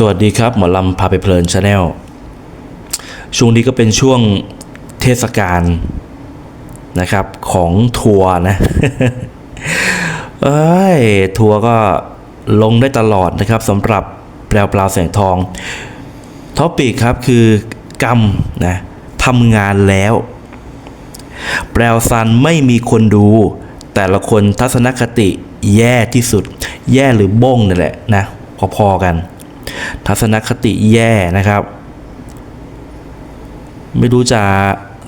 สวัสดีครับ หมอลำพาไปเพลินชาแนลช่วงนี้ก็เป็นช่วงเทศกาลนะครับของทัวร์นะเอ้ยทัวร์ก็ลงได้ตลอดนะครับสำหรับแปลวปลาแสงทองท็อปิกครับคือกรรมนะทำงานแล้ว แปลวซันไม่มีคนดู แต่ละคนทัศนคติแย่ที่สุด แย่หรือบ้งนี่แหละนะพอๆกัน ทัศนคติแย่นะครับ ไม่รู้จะ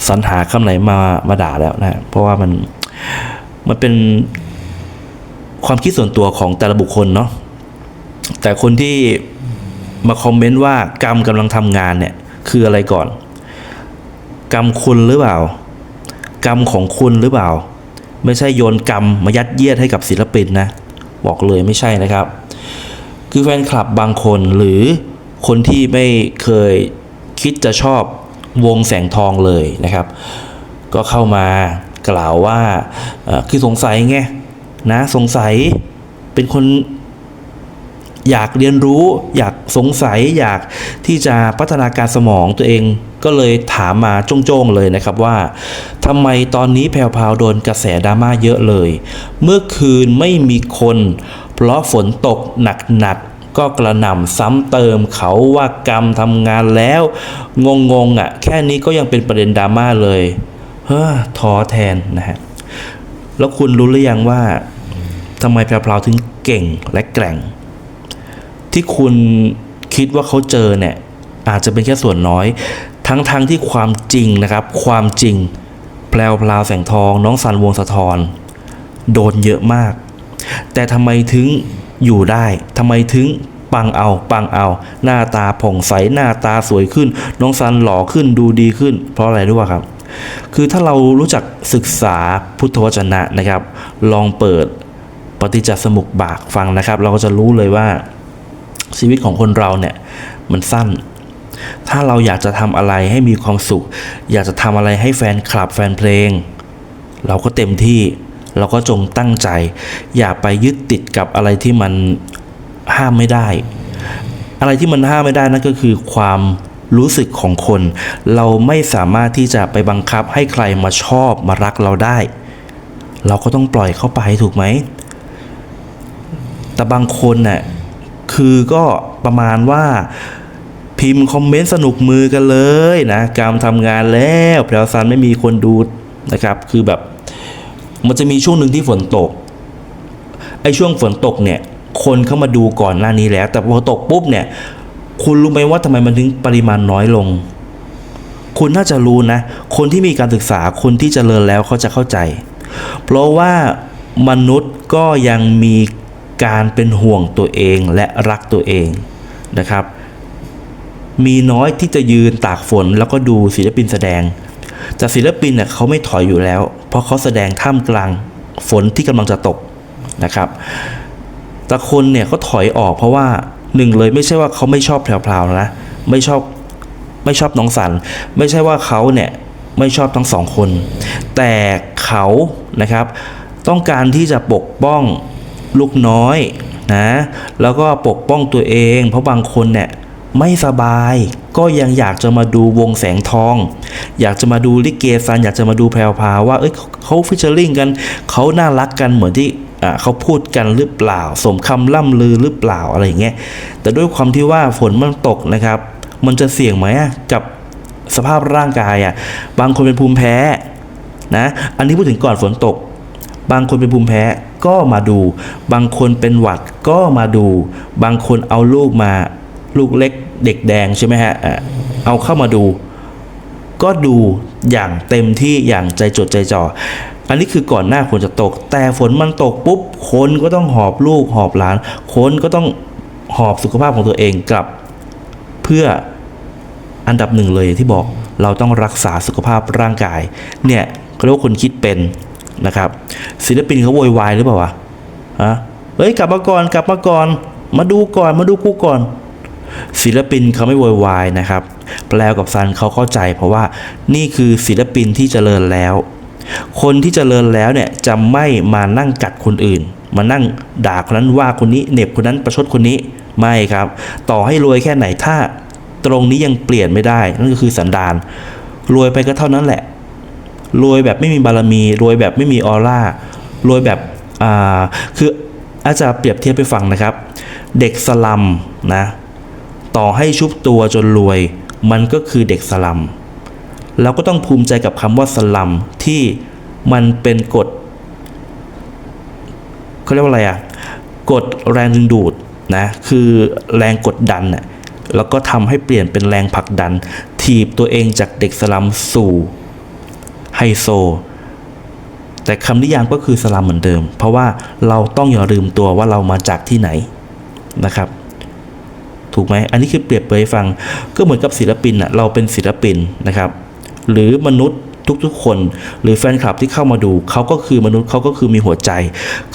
สรรหาคำไหนมามาด่าแล้วนะ เพราะว่ามันมันเป็นความคิดส่วนตัวของแต่ละบุคคลเนาะแต่คนที่มาคอมเมนต์ว่ากรรมกำลังทำงานเนี่ย คืออะไรก่อน กรรมคุณหรือเปล่า กรรมของคุณหรือเปล่า ไม่ใช่โยนกรรมมายัดเยียดให้กับศิลปินนะ บอกเลยไม่ใช่นะครับ คือแฟนคลับบางคนหรือคนที่ไม่เคยคิดจะชอบวงแสงทองเลยนะครับ ก็เข้ามากล่าวว่าคือสงสัยไงนะสงสัยเป็นคนอยากเรียนรู้ อยากสงสัยอยากที่จะพัฒนาการสมองตัวเองก็เลยถามมาโจ้งๆเลยนะครับว่าทำไมตอนนี้แพรวพาวโดนกระแสดราม่าเยอะเลย เมื่อคืนไม่มีคน เพราะฝนตกหนักๆก็กระหน่ำซ้ำเติมเขาว่ากรรมทำงานแล้ว งงๆอะ แค่นี้ก็ยังเป็นประเด็นดราม่าเลยเฮ้อท้อแทนนะฮะแล้วคุณรู้หรือยังว่าทำไมแพรวพราถึงเก่งและแกร่ง ที่คุณคิดว่าเขาเจอเนี่ยอาจจะเป็นแค่ส่วนน้อย ทั้งๆทที่ความจริงนะครับ ความจริง แพลวพลาวแสงทอง น้องสันวงสะทอนโดนเยอะมาก แต่ทำไมถึงอยู่ได้ทำไมถึงปังเอาปังเอา หน้าตาผ่องใสหน้าตาสวยขึ้น น้องซันหล่อขึ้นดูดีขึ้น เพราะอะไรรู้ป่ะครับ คือถ้าเรารู้จักศึกษาพุทธวจนะนะครับ ลองเปิดปฏิจจสมุปบาทฟังนะครับ เราก็จะรู้เลยว่าชีวิตของคนเราเนี่ยมันสั้น ถ้าเราอยากจะทำอะไรให้มีความสุข อยากจะทำอะไรให้แฟนคลับแฟนเพลง เราก็เต็มที่ เราก็จงตั้งใจ อย่าไปยึดติดกับอะไรที่มันห้ามไม่ได้ อะไรที่มันห้ามไม่ได้นั่นก็คือความรู้สึกของคน เราไม่สามารถที่จะไปบังคับให้ใครมาชอบมารักเราได้ เราก็ต้องปล่อยเข้าไปถูกไหม แต่บางคนน่ะคือก็ประมาณว่าพิมพ์คอมเมนต์สนุกมือกันเลยนะ การทำงานแล้วแพรวซันไม่มีคนดูนะครับ คือแบบ มันจะมีช่วงหนึ่งที่ฝนตกไอ้ช่วงฝนตกเนี่ย คนเข้ามาดูก่อนหน้านี้แล้ว แต่พอตกปุ๊บเนี่ย คุณรู้ไหมว่าทำไมมันถึงปริมาณน้อยลง คุณน่าจะรู้นะ คนที่มีการศึกษาคนที่เจริญแล้วเขาจะเข้าใจ เพราะว่ามนุษย์ก็ยังมีการเป็นห่วงตัวเองและรักตัวเองนะครับ มีน้อยที่จะยืนตากฝนแล้วก็ดูศิลปินแสดง แต่ศิลปินเนี่ยเขาไม่ถอยอยู่แล้ว เพราะเขาแสดงท่ามกลางฝนที่กำลังจะตกนะครับแต่คนเนี่ยเขาถอยออกเพราะว่าหนึ่งเลยไม่ใช่ว่าเขาไม่ชอบแพรวๆนะไม่ชอบไม่ชอบน้องสัน ไม่ใช่ว่าเขาเนี่ยไม่ชอบทั้งสองคน แต่เขานะครับต้องการที่จะปกป้องลูกน้อยนะแล้วก็ปกป้องตัวเอง เพราะบางคนเนี่ย ไม่สบาย ก็ยังอยากจะมาดูวงแสงทอง อยากจะมาดูลิเกซัน อยากจะมาดูแพรวพาว่าเอ้ยเขาฟิชเชอร์ลิงกันเขาน่ารักกันเหมือนที่อ่าเขาพูดกันหรือเปล่า สมคำล่ำลือหรือเปล่าอะไรอย่างเงี้ยแต่ด้วยความที่ว่าฝนมันตกนะครับ มันจะเสี่ยงไหมกับสภาพร่างกายอะบางคนเป็นภูมิแพ้นะอันนี้พูดถึงก่อนฝนตก บางคนเป็นภูมิแพ้ก็มาดู บางคนเป็นหวัดก็มาดู บางคนเอาลูกมา ลูกเล็กเด็กแดงใช่ไหมฮะเอาเข้ามาดู ก็ดูอย่างเต็มที่อย่างใจจดใจจ่ออันนี้คือก่อนหน้าฝนจะตก แต่ฝนมันตกปุ๊บคนก็ต้องหอบลูกหอบหลานคนก็ต้องหอบสุขภาพของตัวเองกลับ เพื่ออันดับหนึ่งเลยที่บอกเราต้องรักษาสุขภาพร่างกาย เนี่ยเขาเรียกว่าคนคิดเป็นนะครับ ศิลปินเขาโวยวายหรือเปล่าวะฮะเฮ้ยกลับมาก่อนกลับมาก่อน มาดูก่อนมาดูกูก่อน ศิลปินเขาไม่โวยวายนะครับ แปลกับซันเขาเข้าใจเพราะว่านี่คือศิลปินที่เจริญแล้ว คนที่เจริญแล้วเนี่ยจะไม่มานั่งกัดคนอื่น มานั่งด่าคนนั้นว่าคนนี้เหน็บคนนั้นประชดคนนี้ไม่ครับ ต่อให้รวยแค่ไหนถ้าตรงนี้ยังเปลี่ยนไม่ได้ นั่นก็คือสันดานรวยไปก็เท่านั้นแหละรวยแบบไม่มีบารมีรวยแบบไม่มีออร่ารวยแบบอ่าคืออาจารย์เปรียบเทียบไปฟังนะครับ เด็กสลัมนะ ต่อให้ชุบตัวจนรวย มันก็คือเด็กสลัมเราก็ต้องภูมิใจกับคำว่าสลัมที่มันเป็นกฎเขาเรียกว่าอะไรอะกฎแรงดึงดูดนะคือแรงกดดันน่ะแล้วก็ทำให้เปลี่ยนเป็นแรงผลักดัน ถีบตัวเองจากเด็กสลัมสู่ไฮโซ แต่คำนิยามก็คือสลัมเหมือนเดิม เพราะว่าเราต้องอย่าลืมตัวว่าเรามาจากที่ไหนนะครับ ถูกไหมอันนี้คือเปรียบเปรยให้ฟัง ก็เหมือนกับศิลปินอะเราเป็นศิลปินนะครับ หรือมนุษย์ทุกๆ คน หรือแฟนคลับที่เข้ามาดูเขาก็คือมนุษย์เขาก็คือมีหัวใจ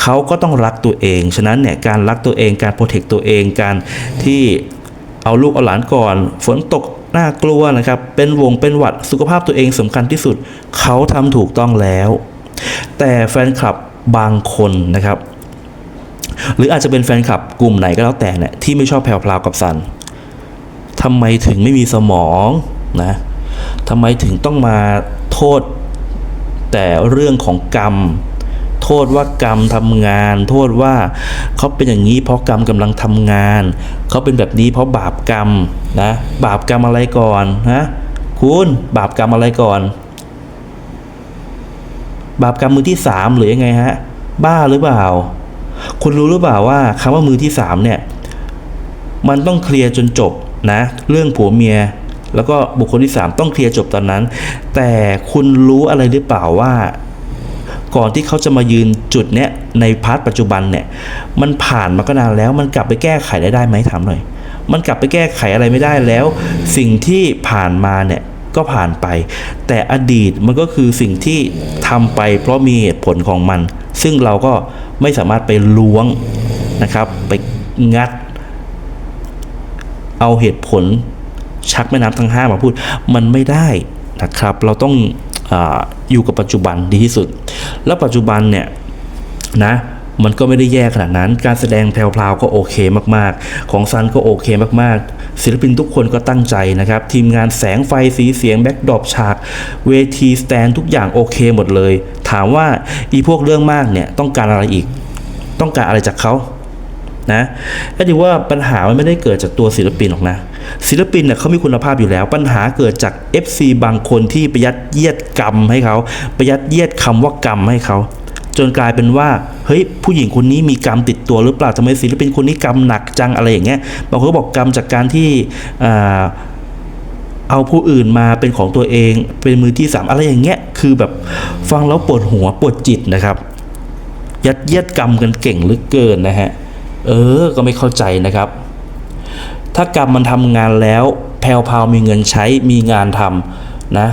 เขาก็ต้องรักตัวเอง ฉะนั้นเนี่ยการรักตัวเองการโปรเทคตัวเองการที่เอาลูกเอาหลานก่อน ฝนตกน่ากลัวนะครับ เป็นวงเป็นหวัดสุขภาพตัวเองสำคัญที่สุด เขาทำถูกต้องแล้ว แต่แฟนคลับบางคนนะครับ หรืออาจจะเป็นแฟนคลับกลุ่มไหนก็แล้วแต่เนี่ยที่ไม่ชอบแพรวพราวกับซันทำไมถึงไม่มีสมองนะทำไมถึงต้องมาโทษแต่เรื่องของกรรม โทษว่ากรรมทำงาน โทษว่าเขาเป็นอย่างนี้เพราะกรรมกำลังทำงาน เขาเป็นแบบนี้เพราะบาปกรรมนะบาปกรรมอะไรก่อนนะคุณบาปกรรมอะไรก่อน บาปกรรมมือที่สามหรือยังไงฮะ บ้าหรือเปล่า คุณรู้หรือเปล่าว่าคำว่ามือที่สามเนี่ยมันต้องเคลียร์จนจบนะ เรื่องผัวเมีย แล้วก็บุคคลที่สามต้องเคลียร์จบตอนนั้น แต่คุณรู้อะไรหรือเปล่าว่า ก่อนที่เขาจะมายืนจุดเนี้ยในพาร์ทปัจจุบันเนี่ย มันผ่านมาก็นานแล้ว มันกลับไปแก้ไขได้ได้ไหมถามหน่อย มันกลับไปแก้ไขอะไรไม่ได้แล้ว สิ่งที่ผ่านมาเนี่ยก็ผ่านไป แต่อดีตมันก็คือสิ่งที่ทำไปเพราะมีเหตุผลของมัน ซึ่งเราก็ไม่สามารถไปล้วงนะครับ ไปงัด เอาเหตุผลชักแม่น้ำทั้งห้ามาพูด มันไม่ได้นะครับ เราต้องออยู่กับปัจจุบันดีที่สุด แล้วปัจจุบันเนี่ยนะ มันก็ไม่ได้แย่ขนาดนั้น การแสดงแพรวๆก็โอเคมากๆ ของซันก็โอเคมากๆ ศิลปินทุกคนก็ตั้งใจนะครับ ทีมงานแสงไฟสีเสียงแบ็กดรอปฉาก เวทีสแตนทุกอย่างโอเคหมดเลย ถามว่าอีพวกเรื่องมากเนี่ยต้องการอะไรอีก ต้องการอะไรจากเขานะก็ถือว่าปัญหามันไม่ได้เกิดจากตัวศิลปินหรอกนะ ศิลปินเนี่ยเขามีคุณภาพอยู่แล้ว ปัญหาเกิดจาก FC บางคนที่ประยัดเยียดกรรมให้เขาประยัดเยียดคำว่ากรรมให้เขา จนกลายเป็นว่าเฮ้ยผู้หญิงคนนี้มีกรรมติดตัวหรือเปล่าทำไมศิลปินคนนี้กรรมหนักจังอะไรอย่างเงี้ยบางคนก็บอกกรรมจากการที่เอาผู้อื่นมาเป็นของตัวเองเป็นมือที่สามอะไรอย่างเงี้ยคือแบบฟังแล้วปวดหัวปวดจิตนะครับ ยัดเยียดกรรมกันเก่งเหลือเกินนะฮะเออก็ไม่เข้าใจนะครับ ถ้ากรรมมันทำงานแล้วแพลวพาวมีเงินใช้มีงานทำนะ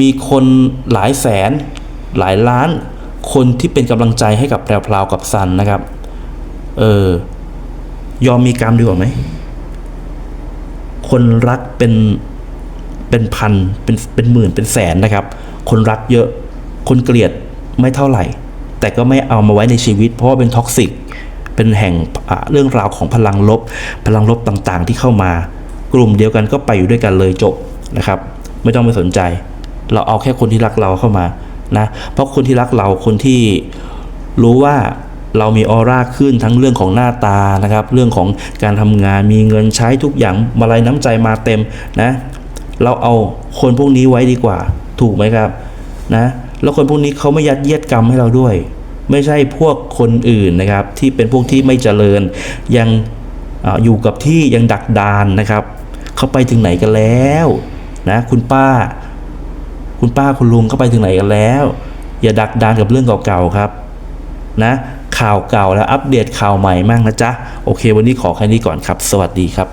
มีคนหลายแสนหลายล้าน คนที่เป็นกำลังใจให้กับแพลวพราวกับซันนะครับ เออยอมมีกรรมดีกว่าไหม คนรักเป็นเป็นพันเป็นเป็นหมื่นเป็นแสนนะครับ คนรักเยอะคนเกลียดไม่เท่าไหร่ แต่ก็ไม่เอามาไว้ในชีวิต เพราะว่าเป็นท็อกซิกเป็นแห่งเรื่องราวของพลังลบ พลังลบต่างๆ ที่เข้ามา กลุ่มเดียวกันก็ไปอยู่ด้วยกันเลยจบนะครับ ไม่ต้องไปสนใจ เราเอาแค่คนที่รักเราเข้ามา นะเพราะคนที่รักเราคนที่รู้ว่าเรามีออร่าขึ้นทั้งเรื่องของหน้าตานะครับ เรื่องของการทำงานมีเงินใช้ทุกอย่างมาลัยน้ำใจมาเต็มนะเราเอาคนพวกนี้ไว้ดีกว่า ถูกไหมครับนะแล้วคนพวกนี้เขาไม่ยัดเยียดกรรมให้เราด้วย ไม่ใช่พวกคนอื่นนะครับ ที่เป็นพวกที่ไม่เจริญยังออยู่กับที่ยังดักดานนะครับเขาไปถึงไหนกันแล้วนะคุณป้า คุณป้าคุณลุงก็ไปถึงไหนกันแล้ว อย่าดักดานกับเรื่องเก่าๆครับ นะข่าวเก่าแล้วอัปเดตข่าวใหม่มั่งนะจ๊ะ โอเค วันนี้ขอแค่นี้ก่อนครับ สวัสดีครับ